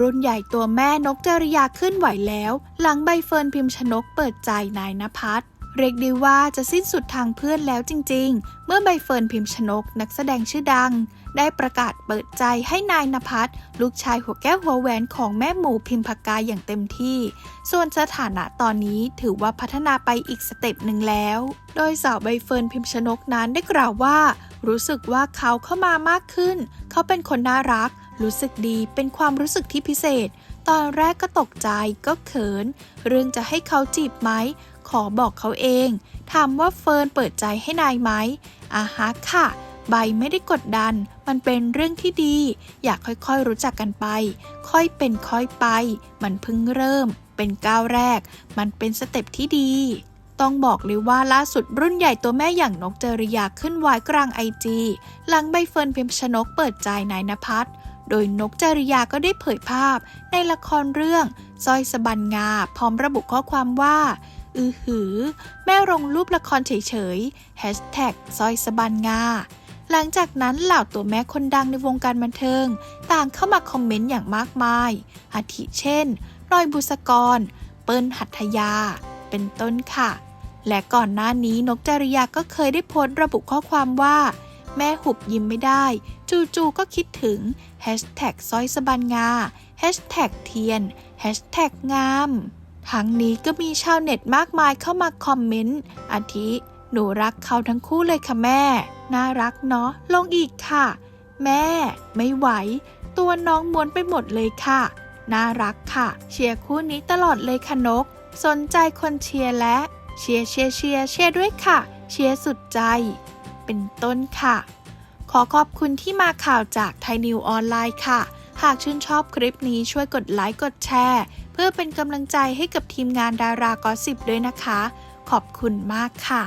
รุ่นใหญ่ตัวแม่นกจริยาขึ้นไหวแล้ว หลังใบเฟิร์นพิมพ์ชนกเปิดใจนายนภัสเรียกได้ว่าจะสิ้นสุดทางเพื่อนแล้วจริง ๆ เมื่อใบเฟิร์นพิมพ์ชนกนักแสดงชื่อดัง ได้ประกาศเปิดใจให้นายนภัสลูกชายหัวแก้วหัวแหวนของแม่หมูพิมพากาอย่างเต็มที่ ส่วนสถานะตอนนี้ถือว่าพัฒนาไปอีกสเต็ปหนึ่งแล้ว โดยสาวใบเฟิร์นพิมพ์ชนกนั้นได้กล่าวว่า รู้สึกว่าเขาเข้ามามากขึ้น เขาเป็นคนน่ารัก รู้สึกดีเป็นความรู้สึกที่พิเศษ ตอนแรกก็ตกใจก็เขิน เรื่องจะให้เขาจีบไหม ขอบอกเขาเอง ถามว่าเฟิร์นเปิดใจให้นายไหมอาฮะค่ะ ใบไม่ได้กดดัน มันเป็นเรื่องที่ดี อยากค่อยๆรู้จักกันไป ค่อยเป็นค่อยไป มันเพิ่งเริ่ม เป็นก้าวแรก มันเป็นสเต็ปที่ดี ต้องบอกเลยว่าล่าสุดรุ่นใหญ่ตัวแม่อย่างนกเจริยาขึ้นวายกลางไอจีหลังใบเฟิร์นพิมพ์ชนกเปิดใจนายนภัสโดยนกจริยาก็ได้เผยภาพ ในละครเรื่องสร้อยสบันงา พร้อมระบุข้อความว่า อือหือ แม่ลงรูปละครเฉยๆแฮชแท็กซอยสบันงา หลังจากนั้นเหล่าตัวแม่คนดังในวงการบันเทิง ต่างเข้ามาคอมเมนต์อย่างมากมาย อาทิเช่นรอยบุษกร เปิ้ลหัตถยา เป็นต้นค่ะ และก่อนหน้านี้นกจริยาก็เคยได้โพสต์ระบุข้อความว่า แม่หุบยิ้มไม่ได้ จู่ๆก็คิดถึงแฮชแท็กซอยสะบันงาแฮชแท็กเทียนแฮชแท็กงามทั้งนี้ก็มีชาวเน็ตมากมายเข้ามาคอมเมนต์อาทิ หนูรักเขาทั้งคู่เลยค่ะแม่ น่ารักเนาะลงอีกค่ะ แม่ ไม่ไหว ตัวน้องม้วนไปหมดเลยค่ะ น่ารักค่ะ เชียร์คู่นี้ตลอดเลยค่ะนก สนใจคนเชียร์และ เชียร์เชียร์เชียร์เชียร์ด้วยค่ะ เชียร์สุดใจ เป็นต้นค่ะ ขอขอบคุณที่มาข่าวจากไทยนิวออนไลน์ค่ะ หากชื่นชอบคลิปนี้ช่วยกดไลค์กดแชร์ เพื่อเป็นกำลังใจให้กับทีมงานดารากอสิบด้วยนะคะ ขอบคุณมากค่ะ